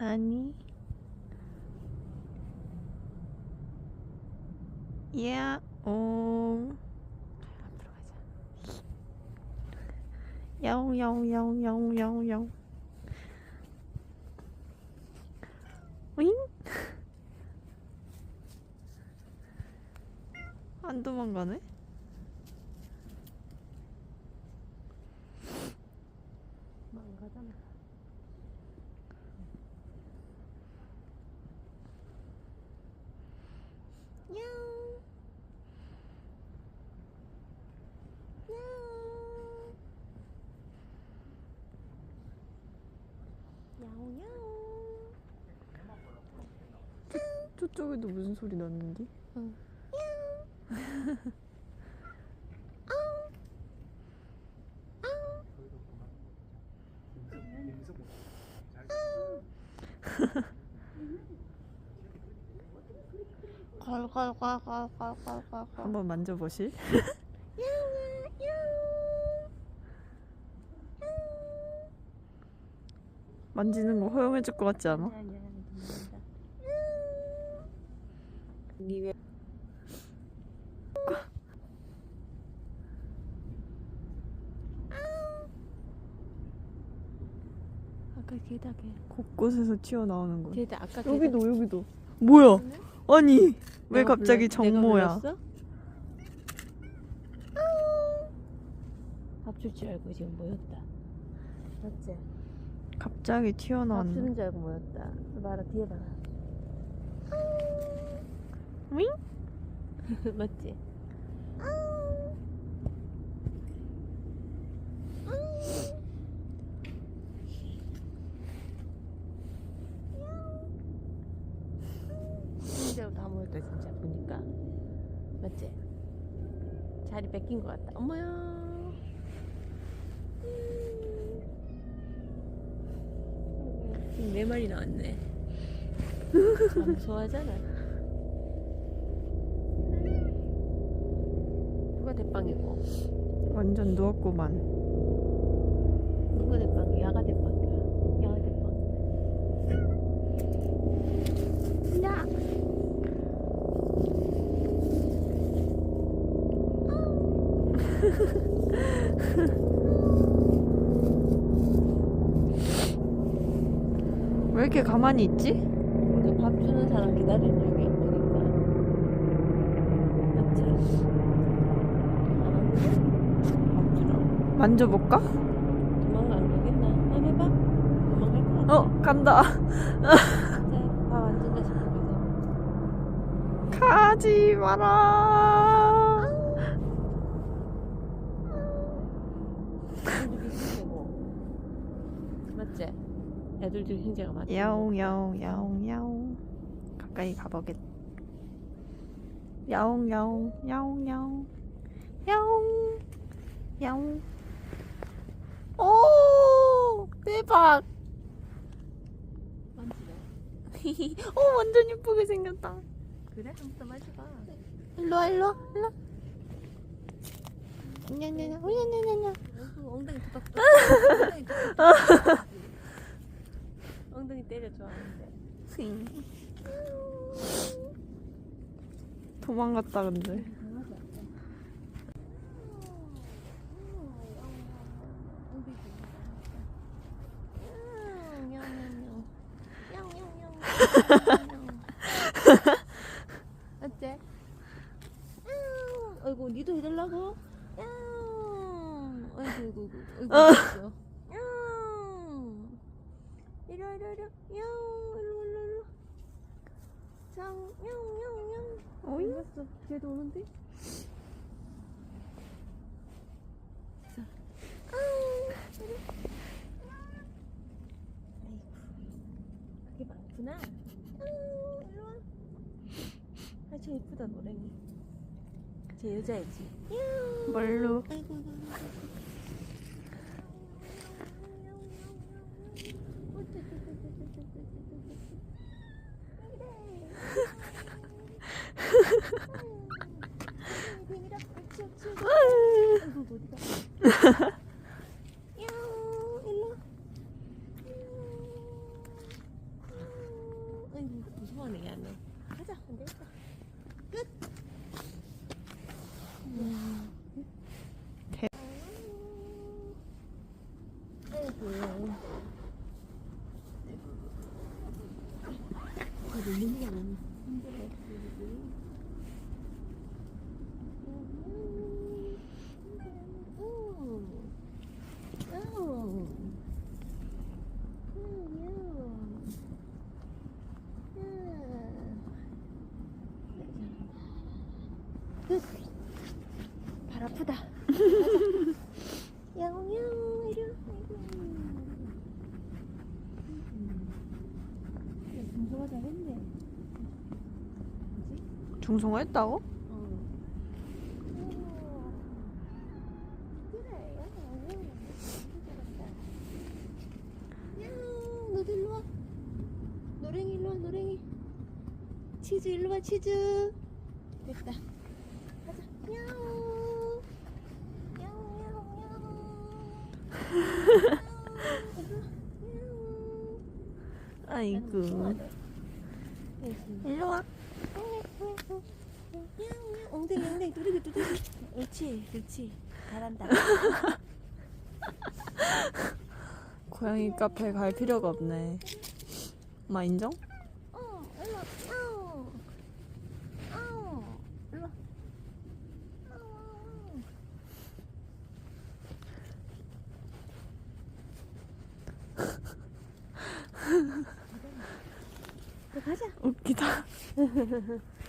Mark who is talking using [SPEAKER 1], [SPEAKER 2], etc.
[SPEAKER 1] 아니. 야, 오. 앞으로 가자. 야옹, 야옹, 야옹, 야옹, 야옹, 야옹. 윙? 안 도망가네?
[SPEAKER 2] 망가잖아.
[SPEAKER 1] 야옹. 야옹. 야옹, 야옹. 저쪽에도 무슨 소리 났는데?
[SPEAKER 2] 응.
[SPEAKER 1] 걸걸걸걸걸걸걸. 한번 만져보실? 만지는 거 허용해줄 것 같지 않아?
[SPEAKER 2] 아니 아니 듣는다. 니왜 아까 걔.
[SPEAKER 1] 곳곳에서 튀어나오는 거.
[SPEAKER 2] 걔다 아까
[SPEAKER 1] 여기도 여기도. 뭐야? 아니 왜
[SPEAKER 2] 내가
[SPEAKER 1] 갑자기
[SPEAKER 2] 내가
[SPEAKER 1] 정모야?
[SPEAKER 2] 불렀어? 밥 줄 줄 알고 지금 모였다. 맞지?
[SPEAKER 1] 갑자기
[SPEAKER 2] 밥
[SPEAKER 1] 튀어나왔네.
[SPEAKER 2] 주는 줄 알고 모였다. 봐라 뒤에 봐라.
[SPEAKER 1] 윙?
[SPEAKER 2] 맞지? 진짜로 다 모였다 진짜 보니까 맞지? 자리 뺏긴 것 같다. 어머야. 지금 네 마리 나왔네. 아, 무서워하잖아. 대빵이고?
[SPEAKER 1] 완전 누웠구만.
[SPEAKER 2] 누가 대빵이? 야가 대빵이야. 야가 대빵. 야.
[SPEAKER 1] 왜 이렇게 가만히 있지?
[SPEAKER 2] 밥 주는 사람 기다리는 중이야 보니까. 맞지?
[SPEAKER 1] 만져볼까?
[SPEAKER 2] 도망가 안 가겠나? 한번 해봐. 도망갈 것 같아.
[SPEAKER 1] 어 간다.
[SPEAKER 2] 진짜 밥안 준다 싶어서.
[SPEAKER 1] 가지 마라.
[SPEAKER 2] 맞지? 애들도 힘제가 맞지?
[SPEAKER 1] 야옹 야옹 야옹 야옹. 가까이 가보겠. 야옹 야옹 야옹 야옹 야옹 야옹. 오 대박. 오 완전 예쁘게 생겼다.
[SPEAKER 2] 그래? 한번 마셔봐.
[SPEAKER 1] 일로 와 일로 와 일로. 와. 냐냐냐 오냐냐냐냐.
[SPEAKER 2] 어이구, 엉덩이. 엉덩이 투닥투닥. 엉덩이 때려 좋아하는데.
[SPEAKER 1] 도망갔다 근데.
[SPEAKER 2] 어때? 아이고 니도 해달라고? 아이고 아이고 아이고 아이고 이리 이리 이리 이리 일로 일로 일로 장 냥냥냥
[SPEAKER 1] 어이?
[SPEAKER 2] 갔어. 걔도 오는데? 자. 아이고 그게 많구나. 일로 와 아저 예쁘다 노랭이. 쟤 여자애지.
[SPEAKER 1] 뭘로
[SPEAKER 2] 소원이 안 해. 가자, 안 되겠다. 끝.
[SPEAKER 1] 대-
[SPEAKER 2] 아이고. 그래도 눈이 힘들어. 발 아프다. 야옹 야옹 이리 와. 공부가 잘했네.
[SPEAKER 1] 중성화 했다고?
[SPEAKER 2] 어. 그래, 야옹야옹. 야옹, 너도 일로 와. 노랭이 일로 와, 노랭이. 치즈 일로 와, 치즈. 됐다.
[SPEAKER 1] 아이고. 일로 와.
[SPEAKER 2] 엉덩이 엉덩이 두르기 두르기 옳지 그렇지 잘한다
[SPEAKER 1] 고양이 카페 갈 필요가 없네. 엄마 인정?
[SPEAKER 2] 어 일로 어 어, 일로 어. 또 가자
[SPEAKER 1] 웃기다.